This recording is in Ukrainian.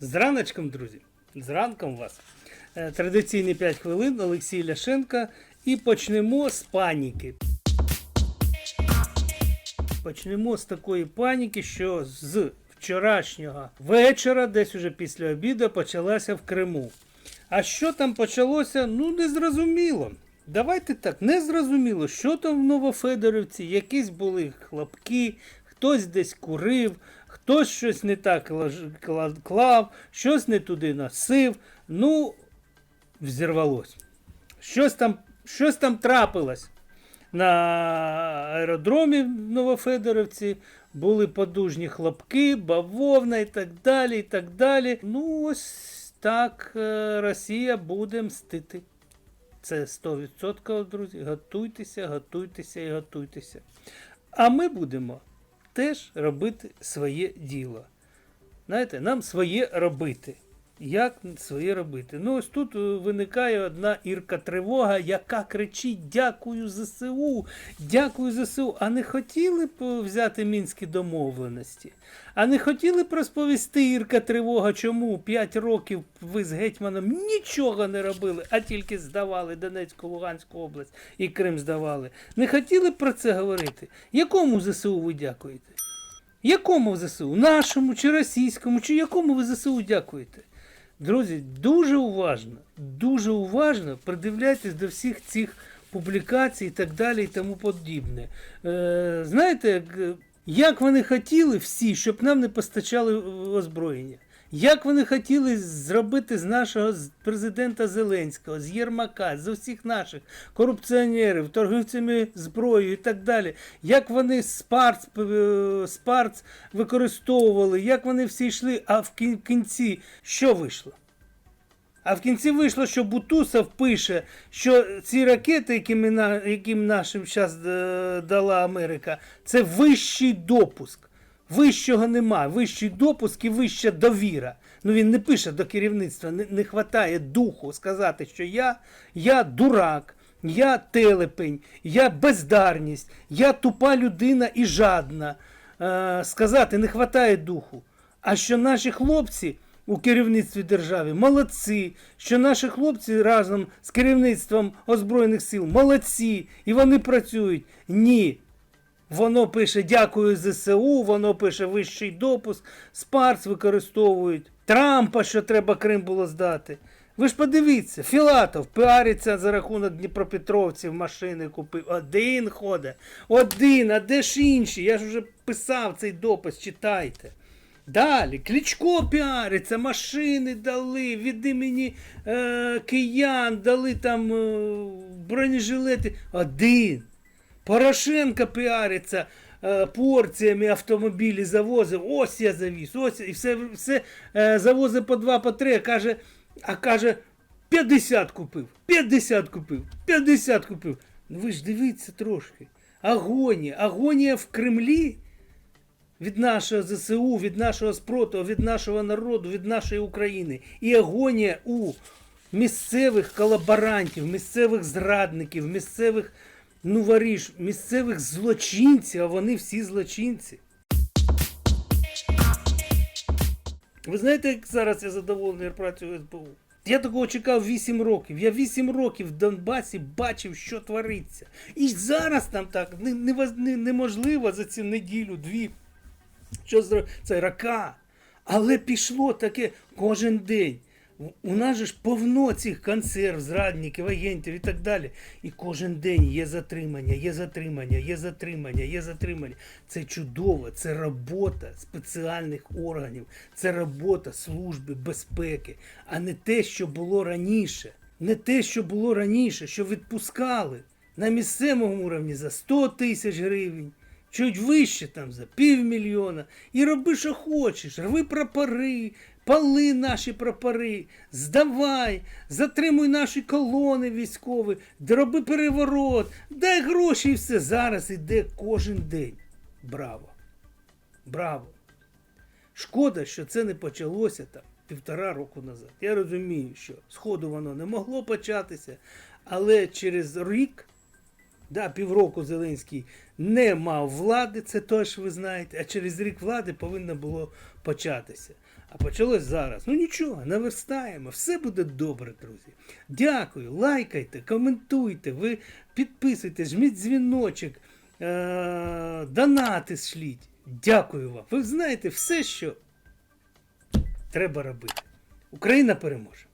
З раночком, друзі. З ранком вас. Е, Традиційні 5 хвилин Олексій Ляшенка. І почнемо з паніки. Почнемо з такої паніки, що з вчорашнього вечора, десь уже після обіду, почалася в Криму. А що там почалося, ну не зрозуміло. Давайте так, не зрозуміло, що там в Новофедорівці, якісь були хлопки, хтось десь курив, хтось щось не так клав, щось не туди носив. Ну, взірвалось. Щось там, щось там трапилось на аеродромі в Новофедоровці. Були подужні хлопки, бавовна і так далі. і так далі. Ну, ось так е, Росія буде мстити. Це 100%, друзі. Готуйтеся, готуйтеся і готуйтеся. А ми будемо теж робити своє діло. Знаєте, нам своє робити. Як своє робити? Ну, ось тут е, виникає одна ірка тривога, яка кричить: Дякую ЗСУ, дякую ЗСУ. А не хотіли б е, взяти мінські домовленості? А не хотіли б розповісти Ірка тривога, чому 5 років ви з гетьманом нічого не робили, а тільки здавали Донецьку, Луганську область і Крим здавали? Не хотіли б про це говорити? Якому ЗСУ ви дякуєте? Якому ЗСУ? Нашому чи російському, чи якому ви ЗСУ дякуєте? Друзі, дуже уважно, дуже уважно придивляйтесь до всіх цих публікацій і так далі і тому подібне. Е, знаєте, як, е, вони хотіли всі, щоб нам не постачали е, озброєння? Як вони хотіли зробити з нашого президента Зеленського, з Єрмака, з усіх наших корупціонерів, торгівцями зброєю і так далі. Як вони спарц, е, спарц використовували, як вони всі йшли, а в кінці що вийшло? А в кінці вийшло, що Бутусов пише, що ці ракети, яким нашим час дала Америка, це вищий допуск. Вищого нема, вищий допуск і вища довіра. Ну він не пише до керівництва, не, не хватає духу сказати, що я, я дурак, я телепень, я бездарність, я тупа людина і жадна. Е, сказати не хватає духу. А що наші хлопці у керівництві держави молодці, що наші хлопці разом з керівництвом озброєних сил молодці, і вони працюють. Ні. Воно пише дякую ЗСУ, воно пише вищий допуск, спарц використовують, Трампа, що треба Крим було здати. Ви ж подивіться, Філатов піариться за рахунок Дніпропетровців, машини купив. Один ходить, один, а де ж інші? Я ж вже писав цей допис, читайте. Далі, Кличко піариться, машини дали, від імені е, киян дали там е, бронежилети. Один. Порошенко піариться е, порціями автомобілі завозив. Ось я завіз, ось і все, все е, завозив по два, по три, а каже, а каже, 50 купив, 50 купив, 50 купив. Ну ви ж дивіться трошки. Агонія, агонія в Кремлі від нашого ЗСУ, від нашого спротиву, від нашого народу, від нашої України. І агонія у місцевих колаборантів, місцевих зрадників, місцевих ну воріж, місцевих злочинців, а вони всі злочинці. Ви знаєте, як зараз я задоволений працею СБУ? Я такого чекав 8 років. Я 8 років в Донбасі бачив, що твориться. І зараз там так неможливо за цю неділю-дві що зро... це рака. Але пішло таке кожен день. У- нас же ж повно цих консерв, зрадників, агентів і так далі. І кожен день є затримання, є затримання, є затримання, є затримання. Це чудово, це робота спеціальних органів, це робота Служби безпеки, а не те, що було раніше. Не те, що було раніше, що відпускали на місцевому рівні за 100 тисяч гривень чуть вище там за півмільйона. І роби, що хочеш, рви прапори, пали наші прапори, здавай, затримуй наші колони військові, роби переворот, дай гроші і все. Зараз іде кожен день. Браво! Браво! Шкода, що це не почалося там півтора року назад. Я розумію, що сходу воно не могло початися, але через рік Да, півроку Зеленський не мав влади, це теж ви знаєте, а через рік влади повинно було початися. А почалось зараз. Ну нічого, наверстаємо, все буде добре, друзі. Дякую, лайкайте, коментуйте, ви підписуйтесь, жміть дзвіночок, е- донати шліть. Дякую вам. Ви знаєте все, що треба робити. Україна переможе.